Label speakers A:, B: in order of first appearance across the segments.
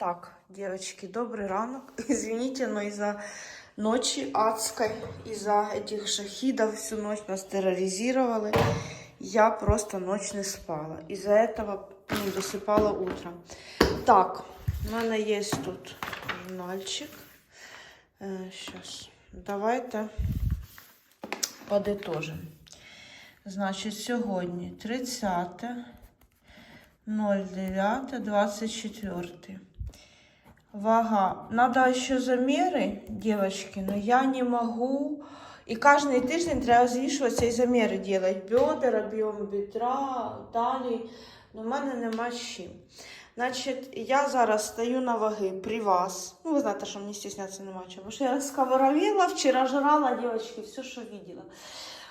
A: Так, девочки, добрый ранок. Извините, но из-за ночи адской, из-за этих шахидов всю ночь нас терроризировали. Я просто ночь не спала. Из-за этого ну, досыпала утром. Так, у мене є тут журнальчик. Сейчас. Давайте подытожим. Значить, сьогодні 30 09 24. Вага. Надо еще замеры, девочки, но я не могу. И каждый тиждень треба звішуватися і заміри делать. Бедра, об'єм бедра, талії. Но в мене нема чим. Значить, я зараз стою на ваги при вас. Ну, ви знаєте, що мені стіснятися нема чого. Бо що я сковоровела, вчора жрала, девочки, все, що видела.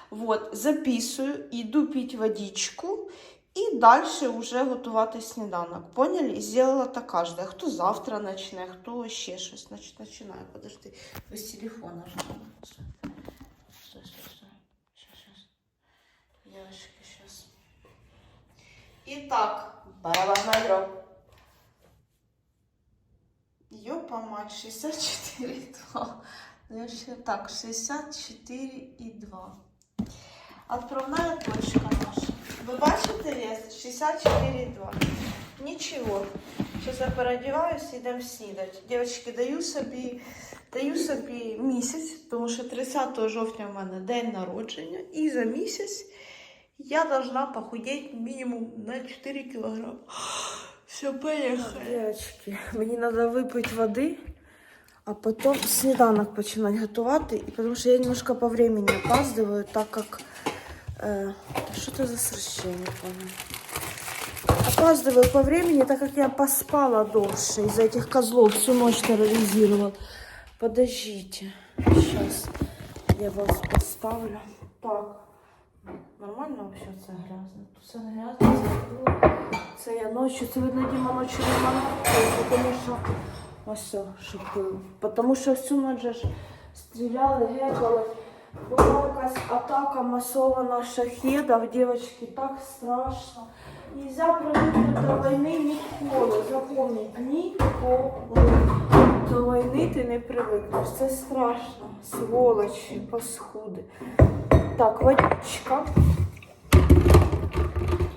A: Вот, записую, иду пить водичку і далі вже готувати сніданок. Поняли? І зробила так кожна. Хто завтра почне, хто ще щось. Значить, починаю. Подожди, без телефона ж. Все, все, все. Сейчас, сейчас. Девочки, сейчас. Итак, барабанная дробь. Ёпа мать, 64,2. Ну, ще так, 64,2. Отправная точка наша. Ви бачите вес? 64,2. Нічого. Зараз я переодіваюся і йдемо снідати. Дівчатки, даю собі, даю собі місяць, тому що 30 жовтня в мене день народження. І за місяць я должна похудеть минимум на 4 килограмма. Все, поехали. Девочки, мені треба випити води, а потім сніданок починати готувати. І тому що я немножко по времени опаздываю, так как... Э, что это за сращение, не помню. Опаздываю по времени, так как я поспала дольше. Из-за этих козлов всю ночь терроризировал. Подождите. Сейчас я вас поставлю. Так. Нормально вообще це грязно? Тут все не грязно, це було. Це я ночі, це видно, Діма ночі не манав, тому що ось все, що пив. Тому що всю ніч же ж стріляли, гекали. Була якась атака масована шахедів, дівчатки, так страшно. Нельзя привикнути до війни ніколи. Запомніть, ніколи. До війни ти не привикнеш. Це страшно. Сволочі, паскуди. Так, водичка.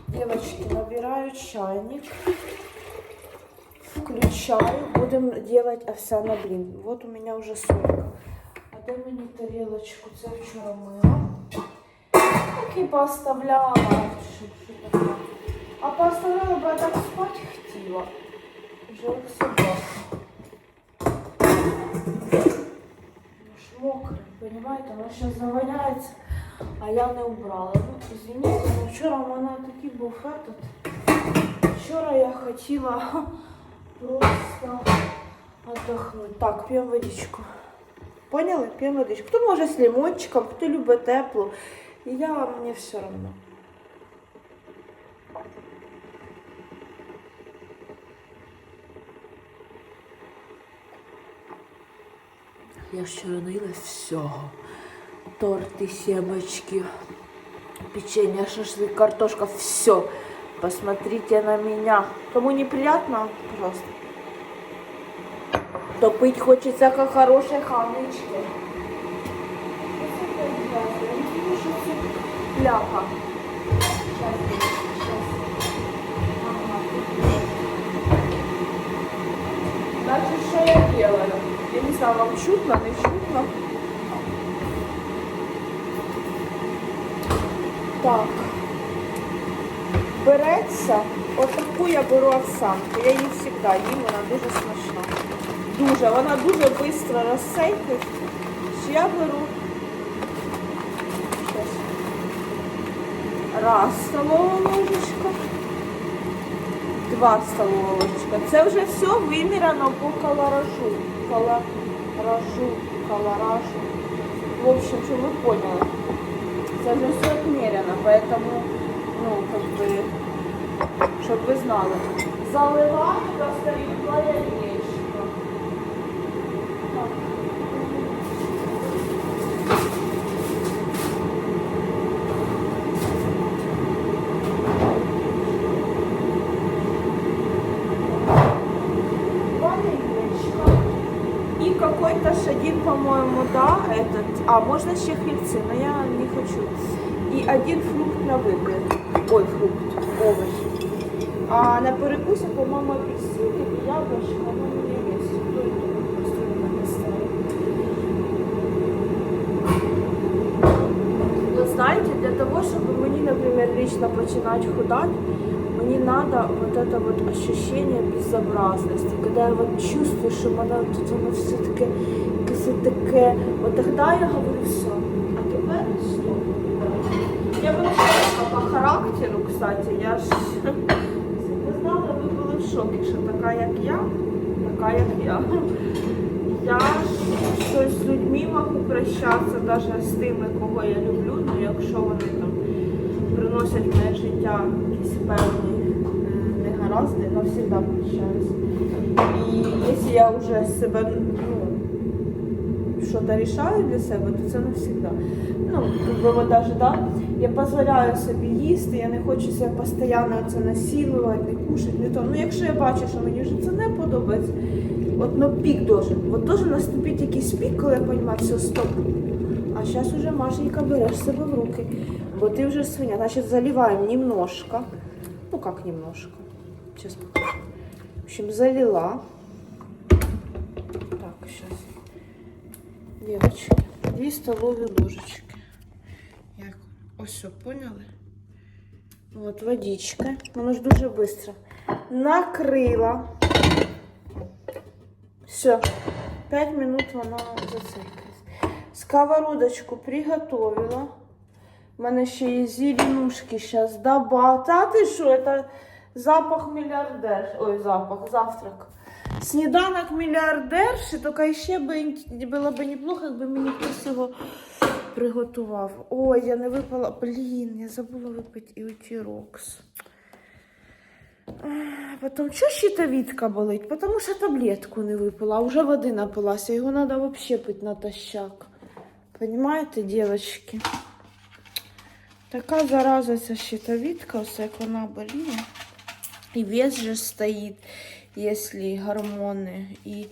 A: Девочки, набираю чайник. Включаю. Будем делать овсяный блин. Вот у меня уже 40. Де мені тарілочку? Це вчора мила. Так і поставляла. А поставляла, бо я так спати хотіла. Вже як собака. Мокре, понимаете? Воно зараз заваляється, а я не убрала. Ну, извините, но вчора у мене такий був этот. Вчора я хотіла просто отдохнуть. Так, п'ємо водичку. Поняли? П'ємо водичку. Хто може з лимончиком, хто любить теплу. І я, мені все одно. Я вчора наїлась всього. Торти, семечки, печенье, шашлык, картошка, все. Посмотрите на меня. Кому неприятно, пожалуйста. То пить хочется, как хорошей хавнички. Ага. Значит, что я делаю? Я не знаю, вам чутно, не чутно. Так. Береться, отаку я беру овсянку. Я її завжди їм, вона дуже смачна. Дуже, вона дуже швидко розсейкає. Що я беру раз столова ложечка, два столова ложечка. Це вже все виміряно по колоражу. Колоражу, колоражу. В общем, щоб ви поняли. Це вже все отмерено, поэтому, ну, как бы, щоб ви знали. Заливаю до старенького яєчка. Так. Два
B: какой-то ж один, по-моему, да, этот, а можно еще хлебцы, но я не хочу. И один фрукт на выбор. Ой, фрукт, овощ. А на перекусе, по-моему, апельсины и яблочко, но у меня есть. То и то, просто на мене стоит. Вот знаете, для того, чтобы мне, например, лично начинать худать, мне надо вот это вот ощущение безобразности, когда я вот чувствую, что воно тут воно все таке, якесь таке, от тогда я говорю все. А тепер стоп. Я вообще по характеру, кстати, я ж ви знали, ви були в шокі, що така, як я, така, як я. Я щось з людьми можу прощатися, навіть з тими, кого я люблю, ну якщо вони там приносять в моє життя якісь певні е, негаразди, завжди прощаюсь. І якщо я вже себе ну, что-то решаю для себе, то це навсегда. Ну, вот даже, да, я дозволяю собі їсти, я не хочу себе постійно це насилувати, не кушати, не то. Ну, якщо я бачу, що мені вже це не подобається, от ну пік должен. От должен наступити якийсь пік, коли я розумію, все, стоп. А зараз уже Машенька береш себе в руки, бо ти вже свиня. Значить, заливаем немножко. Ну как немножко? Сейчас покажу. В общем, залила. Так, сейчас. Девочки, дві столові ложечки. Як? Ось все, поняли? От водичка. Воно ж дуже швидко. Накрила. Все. 5 минут вона зациклилась. Сковородочку приготовила. У мене ще є зеленушки зараз добавила. Та ти що, це запах мільярдер. Ой, запах, завтрак. Сніданок мільярдерші, тільки ще ін- було б неплохо, якби мені хтось його приготував. Ой, я не випала. Блін, я забула випити і утірокс. Потім, що щитовідка болить? Потому що таблетку не випила, а вже води напилася. Його треба взагалі пити натощак. Понимаєте, дівчатки? Така зараза ця щитовідка, ось як вона боліє. І вес же стоїть, якщо гормони, і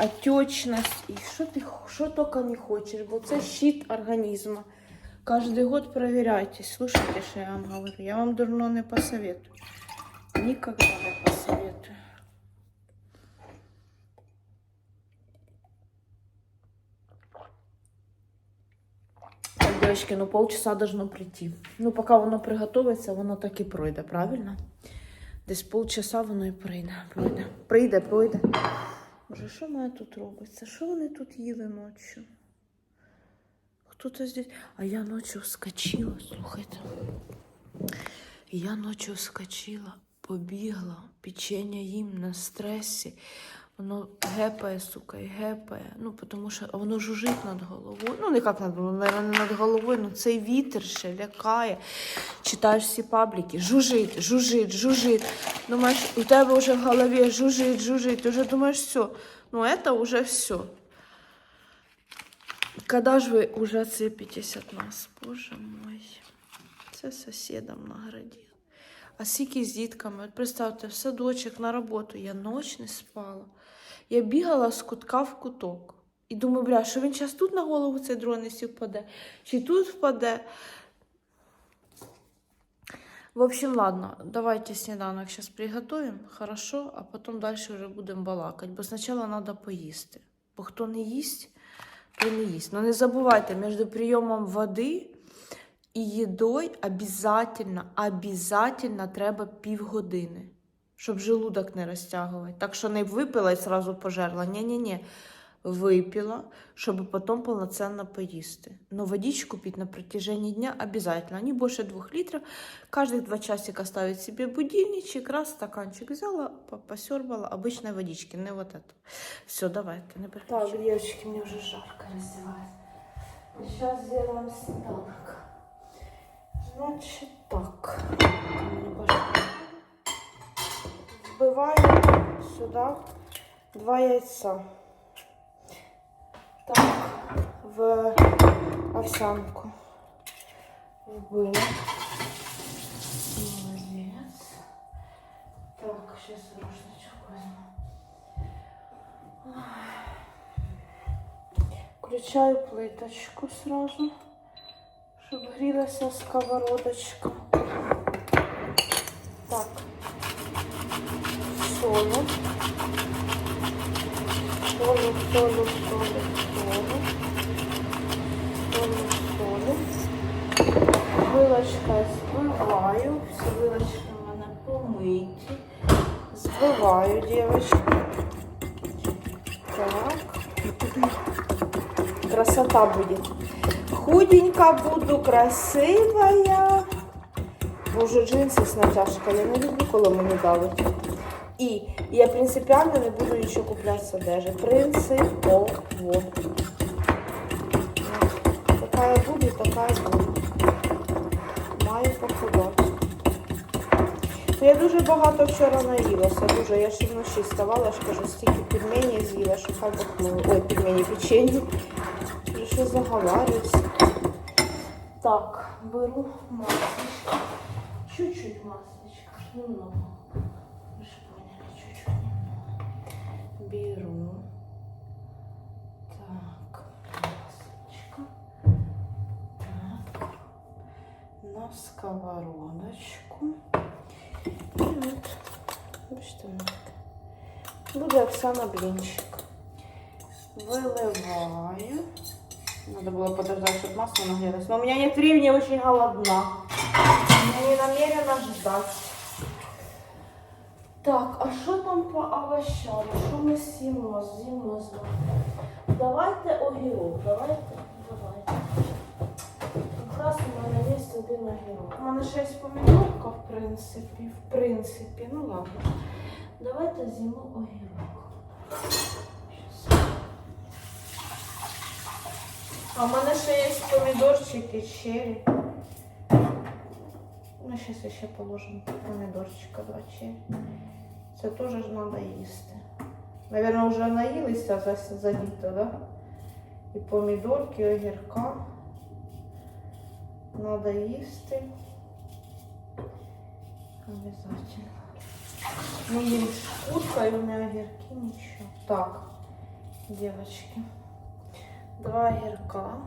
B: отечність, і що ти що тільки не хочеш, бо це щит організму. Кожен год проверяйте. Слушайте, що я вам говорю. Я вам дурно не посоветую. Никогда не посоветую. Девочки, ну полчаса должно прийти. Ну, поки воно приготується, воно так і пройде, правильно? Десь полчаса воно і прийде. Пройде, прийде, пройде. Боже, що мене тут робиться? Що вони тут їли ночі? Хто-то здесь. А я ночі вскочила, слухайте. Я ночі вскочила, побігла, печення їм на стресі. Воно гепає, сука, і гепає. Ну, тому що воно жужить над головою. Ну, не як над головою, не над головою, ну цей вітер ще лякає. Читаєш всі пабліки, жужить, жужить, жужить. Думаєш, у тебе вже в голові жужить, жужить. Ти вже думаєш, все, ну це вже все. Когда ж ви уже оцепитесь от нас, боже мой. Це сусідам наградив. А скільки з дітками, от представте, в садочок на роботу, я ніч не спала. Я бігала з кутка в куток. І думаю, бля, що він зараз тут на голову цей дрон якщо впаде, чи тут впаде. В общем, ладно, давайте сніданок сейчас приготовим, хорошо, а потом дальше вже будемо балакати. Бо спочатку треба поїсти. Бо хто не їсть, той не їсть. Но не забувайте, між прийомом води і їдою обязательно, обязательно треба півгодини, щоб желудок не розтягувати. Так що не випила і сразу пожерла. Ні-ні-ні. Випила, щоб потом полноценно поїсти. Но водичку пить на протяжении дня обязательно. Не больше двух литров. Каждых два часика ставить себе будильничек. Раз стаканчик взяла, по- посербала. Обычной водички, не вот это. Все, давайте, не переключай. Так, девочки, мне уже жарко раздевать. Сейчас сделаем сніданок. Значит так. Вбиваю сюда два яйца. Так, в овсянку. Вбили. Молодец. Так, сейчас рушничок возьму. Включаю плиточку сразу, щоб грілася сковородочка. Так. Солю. Солю, солю, солю, солю. Солю, солю. Вилочка збиваю. Всі вилочки в мене помиті. Збиваю, дівчатки. Так. Красота будет. Худенько буду, красивая. Боже, джинси з натяжкою. Я не люблю, коли мені давить. І я принципіально не буду нічого купляти з одежі. Принципово. Така я буду, така я буду. Маю похудати. Я дуже багато вчора наїлася, дуже. Я ще вночі вставала, я ж кажу, стільки пельменів з'їла, що хай бахнули. Ой, пельмені, печені. Що заговарююся. Так, беру маслечко. Чуть-чуть маслечко, немного. Вы же поняли, чуть-чуть немного. Беру. Так, маслечко. Так. На сковородочку. І от, бачите, воно таке. Буде Оксана блінчик. Выливаю. Надо было подождать, чтобы масло нагрелось. Но у меня нет времени, я очень голодна. Не намерена ждать. Так, а що там по овощам? Що ми з'їмо? З'їмо з вами. Давайте огірок, давайте, давайте. Якраз у мене є один огірок. У мене ще є помідорка, в принципі, в принципі, ну ладно. Давайте з'їмо огірок. А в мене ще є помідорчики, черри. Ну, зараз ще положимо помідорчика, черри. Це теж ж треба їсти. Наверное, вже наїлися за, за літо, да? І помідорки, і огірка. Надо їсти. Обязательно. Ну, їм шкурка, і у мене огірки, нічого. Так, девочки. Два огірка.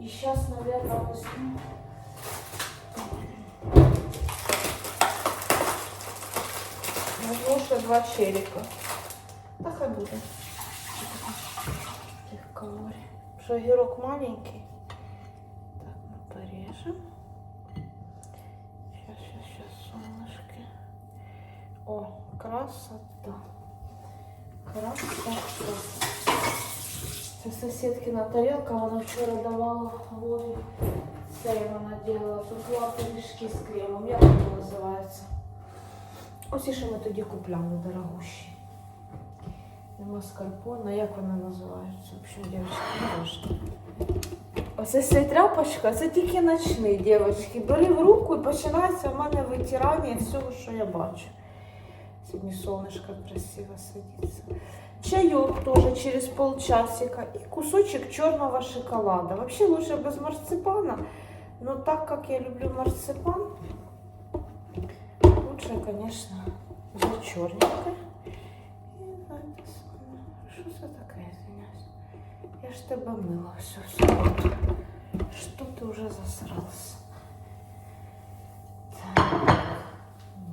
B: І зараз, наверное, возьму Возьму ще два черика. Та хай буде. Тих калорій. Що огірок маленький. Так, ми порежемо. Сейчас, сейчас, сейчас, солнышки. О, красота. Красота. Це сусідкина тарілка, вона вчора давала Вові. Це вона робила. Тут була пиріжки з кремом. Як воно називається? Ось і що ми тоді купляли дорогущі. Не маскарпоне, як вона називається? В дівчатки, не. Оце ця тряпочка, це тільки ночний, дівчатки. В руку і починається в мене витирання всього, що я бачу. Сьогодні сонечко красиво садиться. Чайок тоже через полчасика и кусочек черного шоколада. Вообще лучше без марципана, но так как я люблю марципан, лучше, конечно, взять черненькое. Что за такая, извиняюсь? Я ж тебя мыла все, Что ты уже засрался? Так,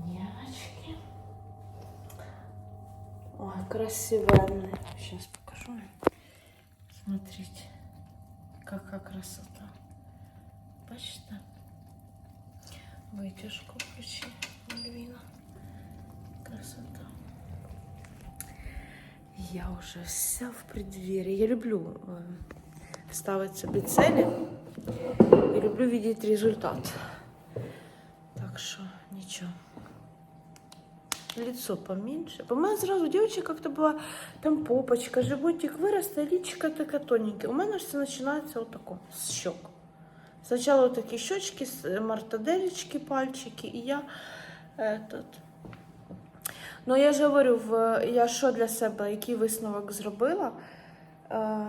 B: девочки. Ой. Сейчас покажу. Смотрите, какая красота бачите? Витяжку ключі Мальвіна. Красота. Я уже вся в преддверии. Я люблю э, ставить собі цілі і люблю видеть результат. Так что ничего. Лицо поменьше. По-моему, сразу девочек как-то была там попочка, животик вырос, а личико такая тоненькая. У меня все начинается вот такое, с щек. Спочатку такі щочки, с- мартаделечки, пальчики, і я этот. Ну, я ж говорю, я що для себе, який висновок зробила. Е,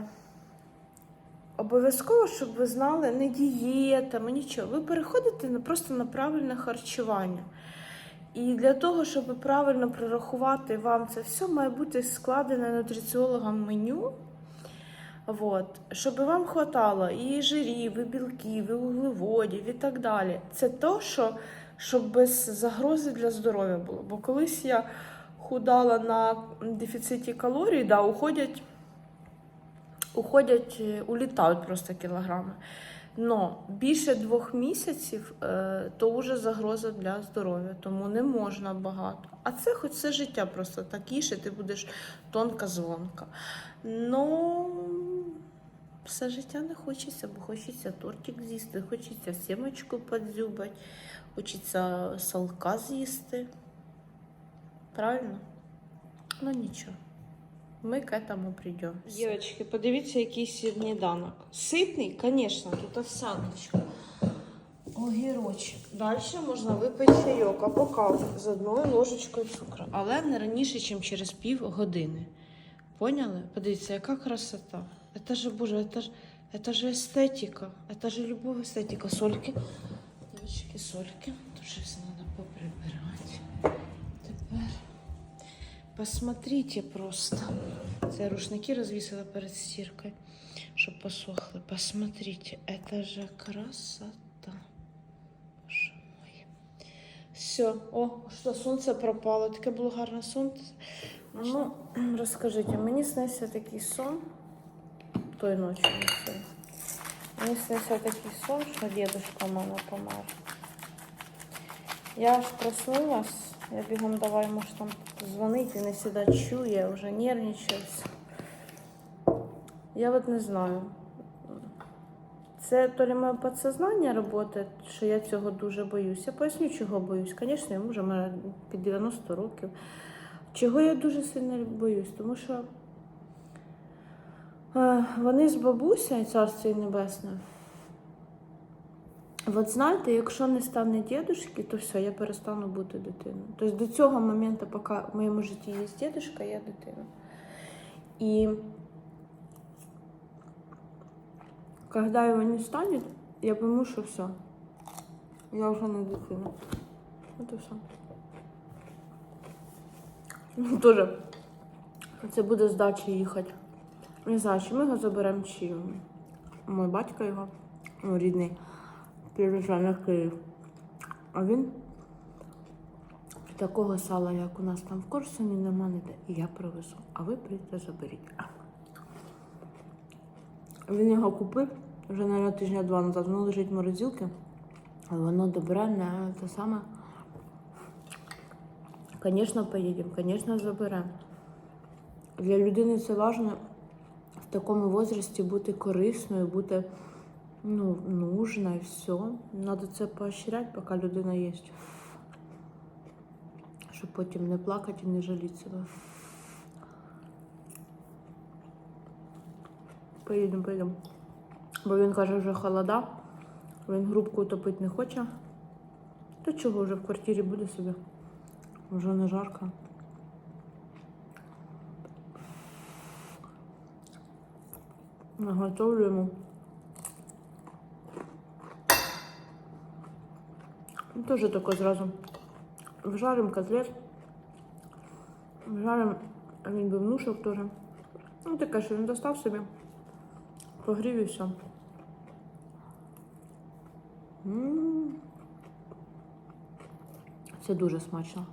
B: обов'язково, щоб ви знали, не дієтами, нічого. Ви переходите просто на правильне харчування. І для того, щоб правильно прорахувати вам це все, має бути складене нутриціологом меню. Вот. Щоб вам хватало і жирів, і білків, і вуглеводів, і так далі. Це то, що щоб без загрози для здоров'я було. Бо колись я худала на дефіциті калорій, да, уходять, уходять, е, улітають просто кілограми. Но більше двох місяців е, то вже загроза для здоров'я, тому не можна багато. А це хоч все життя просто так їж, і ти будеш тонка звонка. Ну все життя не хочеться, бо хочеться тортик з'їсти, хочеться сімочку подзюбати, хочеться салка з'їсти. Правильно? Ну нічого. Ми к этому прийдемо. Дівчатки, подивіться, який сніданок. Ситний, звісно, тут овсяночка. Огірочок. Далі можна випити чайок або каву з одною ложечкою цукру. Але не раніше, ніж через пів години. Поняли? Подивіться, яка красота. Это же, боже, это же, это же естетика. Это же любов естетика. Сольки. Девочки, сольки. Тут же все надо поприбирати. Тепер посмотрите просто. Це рушники розвісила перед стіркою, щоб посохли. Посмотрите, это же красота. Боже мой. Все, о, що сонце пропало. Таке було гарне сонце. Ну, розкажіть, мені снився такий сон той ночі. не сон. Мені снився такий сон, що дідушка в мене помер. Я аж проснулась, я бігом давай, може там дзвонити, не завжди чує, вже нервничаюсь. Я от не знаю. Це то ли моє підсознання працює, що я цього дуже боюсь. Я поясню, чого боюсь. Звісно, йому мене під 90 років. Чого я дуже сильно боюсь? Тому що вони з бабуся і царство небесне. От знаєте, якщо не стане дідушки, то все, я перестану бути дитиною. Тобто до цього моменту, поки в моєму житті є дідушка, я дитина. І когда его не станет, я пойму, що все. Я вже не дитина. От все. Ну, Тоже це буде з їхати. Не знаю, чи ми його заберемо, чи мій батько його, ну, рідний, приїжджає на Київ. А він такого сала, як у нас там в Корсуні, нема ніде. І я привезу. А ви прийдете заберіть. Він його купив вже, мабуть, тижня два назад. Воно лежить в морозилці, але воно добре, не те саме. Звісно, поїдемо, звісно, заберемо. Для людини це важливо такому возрасті бути корисною, бути ну, нужна і все. Треба це поощряти, поки людина є. Щоб потім не плакати і не жаліти себе. Поїдемо, поїдемо. Бо він каже, вже холода, він грубку топити не хоче. То чого вже в квартирі буде собі? Вже не жарко. Наготовлю йому. Ну, Тоже такой сразу. Вжарим котлет. Вжарим він би внушок теж. Ну, таке, що він достав собі. Погрів і все. М. Це дуже смачно.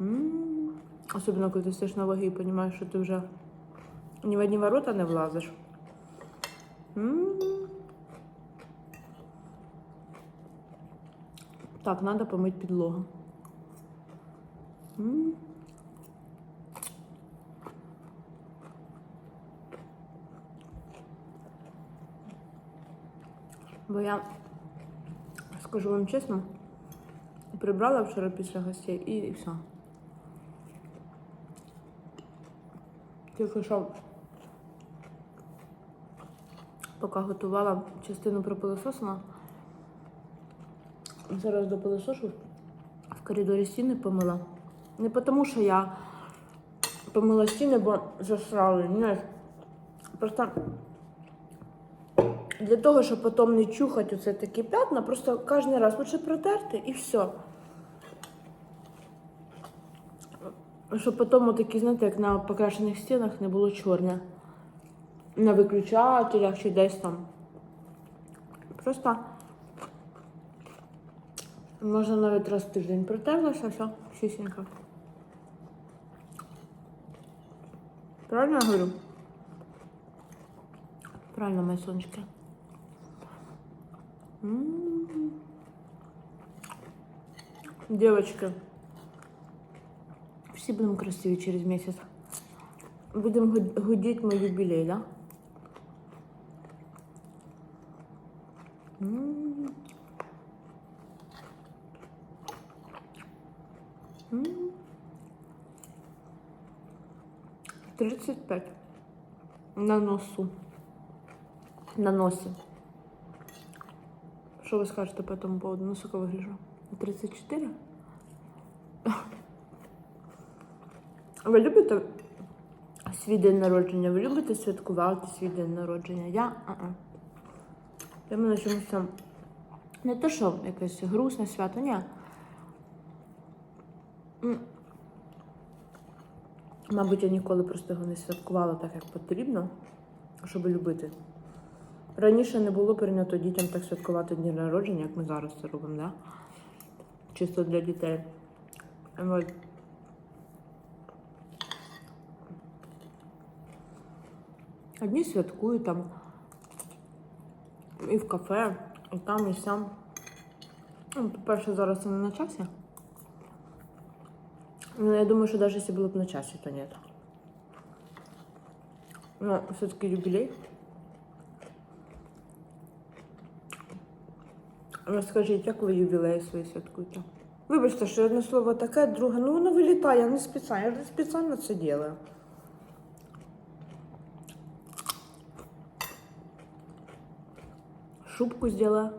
B: М. Особливо, коли ти стоїш на ваги і розумієш, що ти вже ні в одні ворота не влазиш. М. Так, треба помити підлогу. М. Бо я скажу вам чесно, прибрала вчора після гостей і все. Тільки що, поки готувала частину пропилососила, зараз до пилосошу в коридорі стіни помила. Не тому, що я помила стіни, бо засрали. Ні. Просто для того, щоб потім не чухати оце такі п'ятна, просто кожен раз лучше протерти і все. Щоб потім такі, знаєте, як на покрашених стінах не було чорне. На виключателях чи десь там. Просто можна навіть раз в тиждень протерлася, все, чистенько. Правильно я говорю? Правильно, мои сонечки. Девочки, всі будемо красиві через місяць. Будемо гуд- гудіти мій юбілей, да? М. 35 на носу. На носі. Що ви скажете по тому поводу? Ну, сколько вигляжу? 34? Ви любите свій день народження? Ви любите святкувати свій день народження? Я? А-а. Для мене чомусь не те, що якесь грустне свято, ні. Мабуть, я ніколи просто його не святкувала так, як потрібно, щоб любити. Раніше не було прийнято дітям так святкувати дні народження, як ми зараз це робимо, да? Чисто для дітей. Одні святкують там і в кафе, і там, і сям. Ну, по-перше, зараз це не на часі. Ну, я думаю, що навіть якщо було б на часі, то ні. Ну, все-таки юбілей. Розкажіть, як ви ювілеї свої святкуєте? Вибачте, що одне слово таке, друге, ну воно вилітає, не спеціально, я не спеціально це делаю. Шубку сделаю.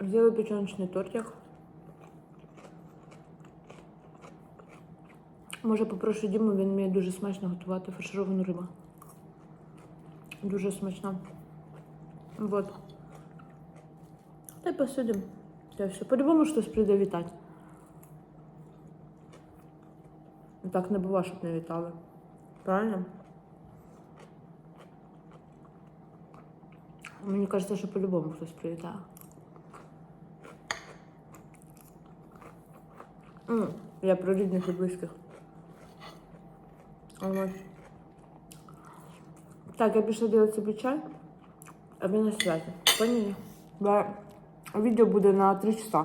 B: Сделаю печеночный тортик. Може, попрошу Діму, він вміє дуже смачно готувати фаршировану рибу. Дуже смачно. Вот. Та й посидим. Та все. По-любому щось прийде вітати. Так не бува, щоб не вітали. Правильно? Мені кажеться, що по-любому хтось привітає. Я про рідних і близьких. Ось. Так, я пішла делать собі чай, а ви на связи. Поняли? Да. Відео буде на 3 часа.